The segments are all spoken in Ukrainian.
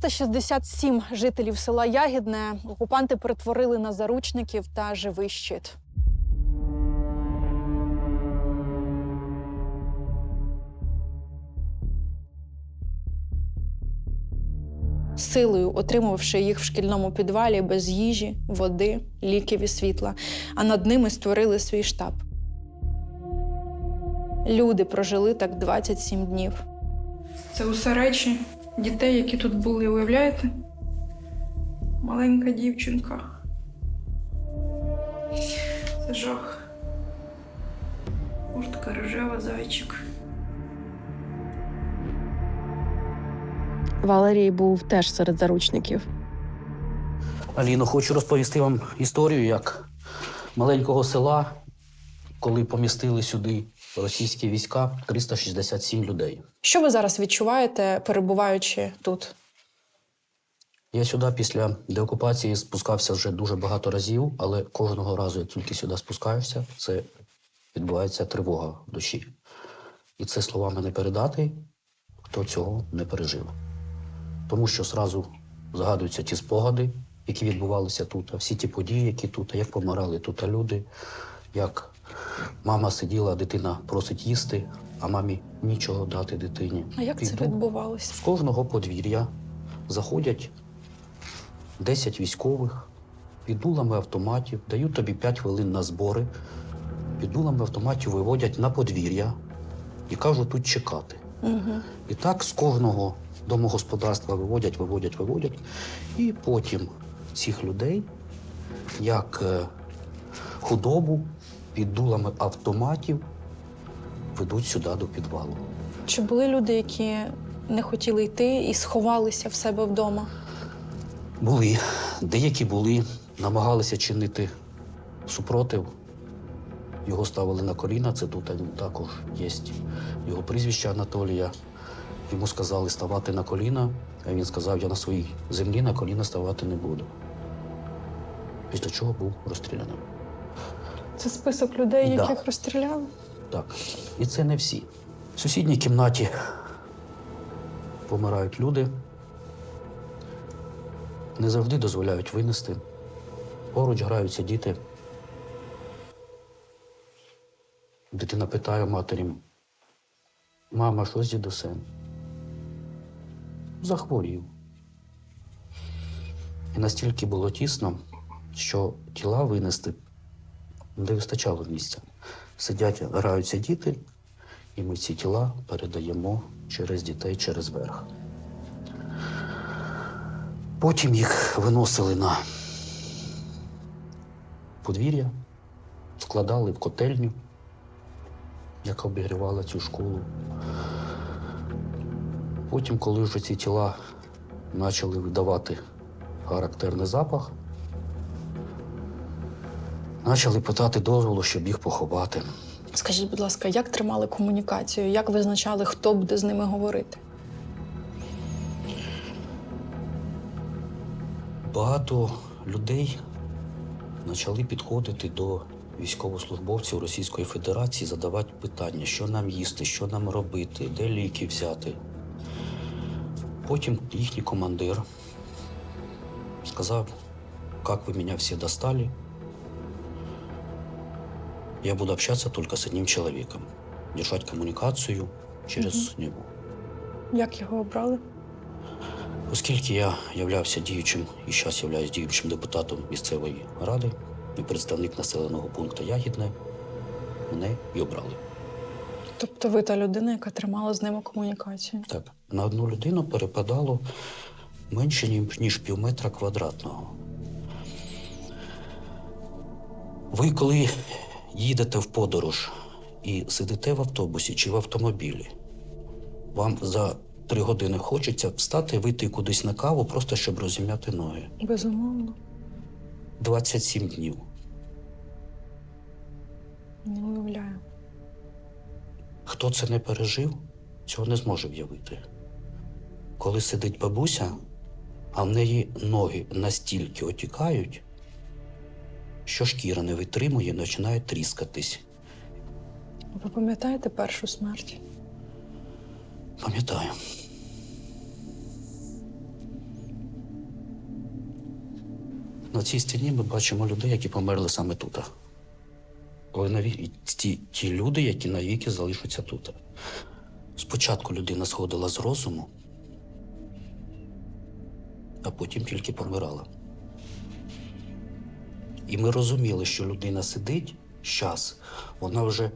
367 жителів села Ягідне окупанти перетворили на заручників та живий щит. Силою отримувавши їх в шкільному підвалі без їжі, води, ліків і світла, а над ними створили свій штаб. Люди прожили так 27 днів. Це усе речі дітей, які тут були, уявляєте? Маленька дівчинка. Це жах. Куртка рожева, зайчик. Валерій був теж серед заручників. Аліно, хочу розповісти вам історію, як маленького села, коли помістили сюди російські війська, 367 людей. Що ви зараз відчуваєте, перебуваючи тут? Я сюди після деокупації спускався вже дуже багато разів, але кожного разу, як тільки сюди спускаєшся, це відбувається тривога в душі. І це словами не передати, хто цього не пережив. Тому що зразу згадуються ті спогади, які відбувалися тут, а всі ті події, які тут, як помирали тут люди, як мама сиділа, дитина просить їсти, а мамі нічого дати дитині. А як це відбувалося? З кожного подвір'я заходять 10 військових під дулами автоматів, дають тобі 5 хвилин на збори, під дулами автоматів виводять на подвір'я і кажуть тут чекати. Угу. І так з кожного домогосподарства виводять, виводять, виводять. І потім цих людей, як е, худобу, під дулами автоматів ведуть сюди до підвалу. Чи були люди, які не хотіли йти і сховалися в себе вдома? Були. Деякі були, намагалися чинити супротив. Його ставили на коліна, це тут також є його прізвище Анатолія. Йому сказали ставати на коліна, а він сказав, я на своїй землі на коліна ставати не буду. Після чого був розстріляний. Це список людей, Да. яких розстріляли? Так. І це не всі. В сусідній кімнаті помирають люди. Не завжди дозволяють винести. Поруч граються діти. Дитина питає матері: мама, що з дідусем? Захворів. І настільки було тісно, що тіла винести не вистачало місця. Сидять, граються діти, і ми ці тіла передаємо через дітей через верх. Потім їх виносили на подвір'я, складали в котельню, яка обігрівала цю школу. Потім, коли вже ці тіла почали видавати характерний запах, почали питати дозволу, щоб їх поховати. Скажіть, будь ласка, як тримали комунікацію? Як визначали, хто буде з ними говорити? Багато людей почали підходити до військовослужбовців Російської Федерації, задавати питання, що нам їсти, що нам робити, де ліки взяти. Потім їхній командир сказав, як ви мене всі достали, я буду общаться только с одним человеком, держать коммуникацию через него. Як його обрали? Оскільки я являвся діючим і зараз являюсь діючим депутатом місцевої ради і представник населеного пункту Ягідне, мене і обрали. Тобто ви та людина, яка тримала з ними комунікацію? Так, на одну людину перепадало менше, ніж пів метра квадратного. Ви, коли їдете в подорож і сидите в автобусі чи в автомобілі, вам за три години хочеться встати, вийти кудись на каву, просто щоб розім'яти ноги. Безумовно. 27 днів. Не уявляю. Хто це не пережив, цього не зможе в'явити. Коли сидить бабуся, а в неї ноги настільки отікають, що шкіра не витримує, починає тріскатись. Ви пам'ятаєте першу смерть? Пам'ятаю. На цій стіні ми бачимо людей, які померли саме тут. Але наві... ті, ті люди, які навіки залишаться тут. Спочатку людина сходила з розуму, а потім тільки помирала. І ми розуміли, що людина сидить щас, вона вже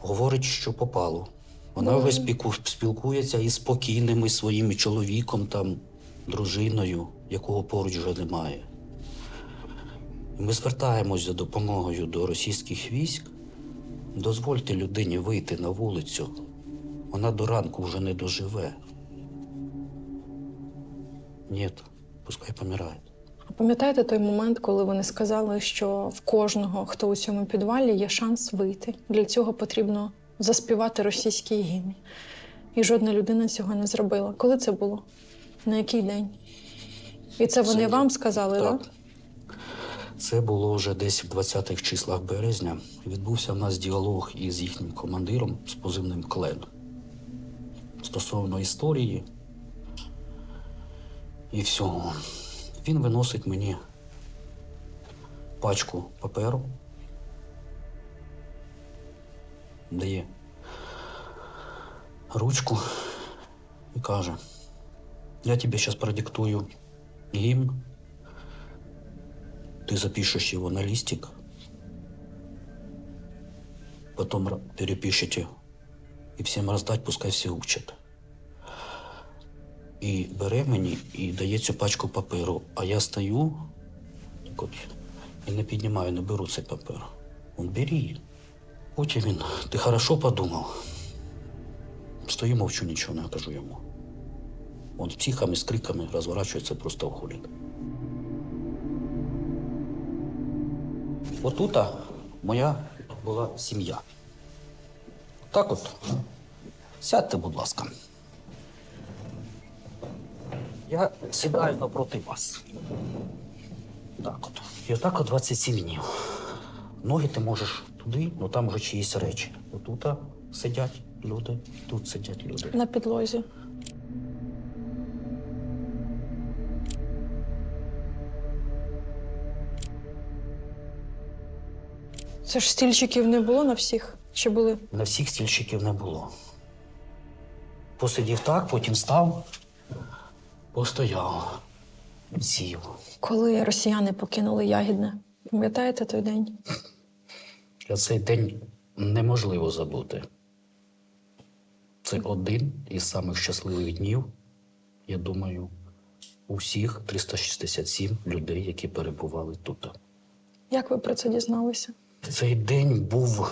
говорить, що попало. Вона вже спіку- спілкується із спокійними своїм чоловіком, там, дружиною, якого поруч вже немає. І Ми звертаємось за допомогою до російських військ. Дозвольте людині вийти на вулицю. Вона до ранку вже не доживе. Ні, пускай помирає. А пам'ятаєте той момент, коли вони сказали, що в кожного, хто у цьому підвалі, є шанс вийти? Для цього потрібно заспівати російський гімн. І жодна людина цього не зробила. Коли це було? На який день? І це вони Це- вам сказали, так? Так. Це було вже десь в 20-х числах березня. Відбувся в нас діалог із їхнім командиром з позивним Клен стосовно історії і всього. Він виносить мені пачку паперу, дає ручку і каже: Я тобі зараз продиктую гімн. Ты запишешь его на листик, потом ра- перепишите і всім роздать, пускай всі учать. І бере мені і дає цю пачку паперу, а я стою так от, і не піднімаю, не беру цей папер. Он бери. Потім він, ти хорошо подумав. Стою, мовчу, нічого не кажу йому. Он з психами, з криками розворачується, просто уходить. Отута моя була сім'я. Так от. Сядьте, будь ласка. Я сідаю напроти вас. Так от. І отак от 27 днів. Ноги ти можеш туди, ну там вже чиїсь речі. Отута сидять люди, тут сидять люди. На підлозі. Це ж стільчиків не було на всіх? Чи були? На всіх стільчиків не було. Посидів так, потім став, постояв, сів. Коли росіяни покинули Ягідне? Пам'ятаєте той день? Цей день неможливо забути. Це один із самих щасливих днів, я думаю, у всіх 367 людей, які перебували тут. Як ви про це дізналися? Цей день був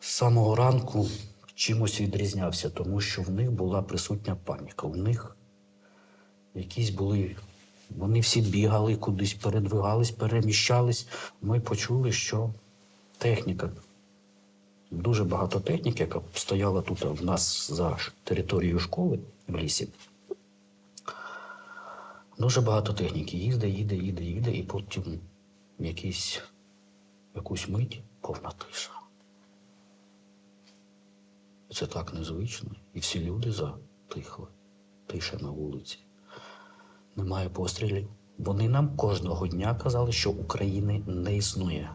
з самого ранку чимось відрізнявся, тому що в них була присутня паніка. У них якісь були. Вони всі бігали кудись, передвигались, переміщались. Ми почули, що техніка, дуже багато техніки, яка стояла тут в нас за територією школи в лісі. Дуже багато техніки їде, їде, їде, їде, і потім якийсь якусь мить повна тиша. Це так незвично. І всі люди затихли. Тиша на вулиці. Немає пострілів. Вони нам кожного дня казали, що України не існує,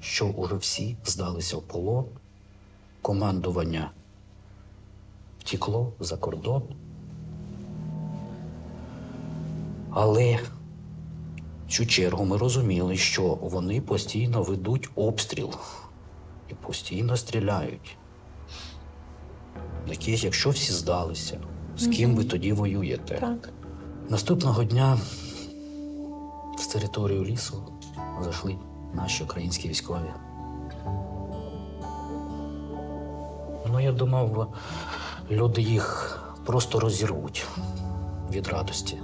що уже всі здалися в полон, командування втекло за кордон. Але в цю чергу ми розуміли, що вони постійно ведуть обстріл і постійно стріляють. Якісь, якщо всі здалися, з ким ви тоді воюєте? Так. Наступного дня з територію лісу зайшли наші українські військові. Ну, я думав, люди їх просто розірвуть від радості.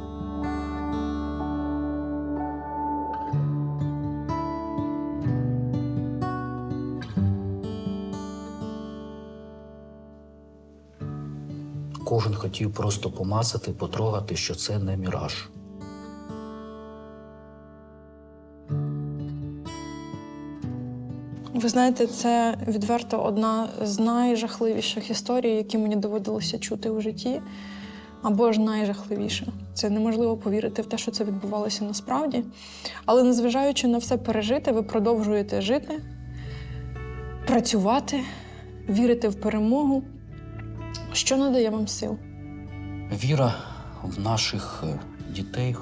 Кожен хотів просто помасати, потрогати, що це не міраж. Ви знаєте, це відверто одна з найжахливіших історій, які мені доводилося чути у житті. або ж найжахливіше. Це неможливо повірити в те, що це відбувалося насправді. Але незважаючи на все пережите, ви продовжуєте жити, працювати, вірити в перемогу. Що надає вам сил? Віра в наших е, дітей.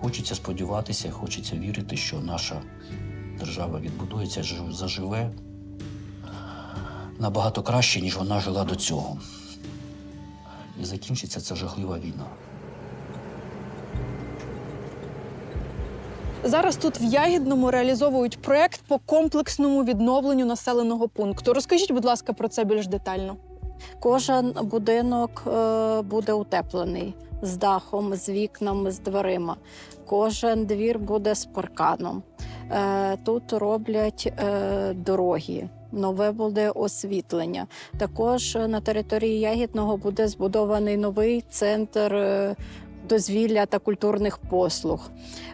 Хочеться сподіватися, хочеться вірити, що наша держава відбудується, жив- заживе набагато краще, ніж вона жила до цього. І закінчиться ця жахлива війна. Зараз тут в Ягідному реалізовують проект по комплексному відновленню населеного пункту. Розкажіть, будь ласка, про це більш детально. Кожен будинок е, буде утеплений з дахом, з вікнами, з дверима. Кожен двір буде з парканом. Е, Тут роблять е, дороги. Нове буде освітлення. Також на території Ягідного буде збудований новий центр дозвілля та культурних послуг.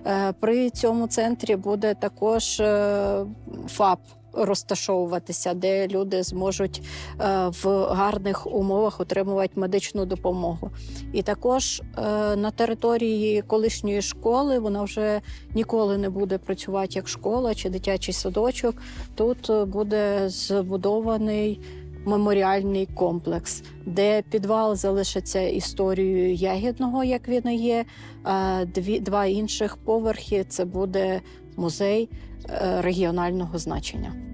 Е, При цьому центрі буде також е, ФАП розташовуватися, де люди зможуть е, в гарних умовах отримувати медичну допомогу. І також на території колишньої школи вона вже ніколи не буде працювати як школа чи дитячий садочок. Тут буде збудований. Меморіальний комплекс, де підвал залишиться історією ягідного, як він є. а Дві два інших поверхи це буде музей е, регіонального значення.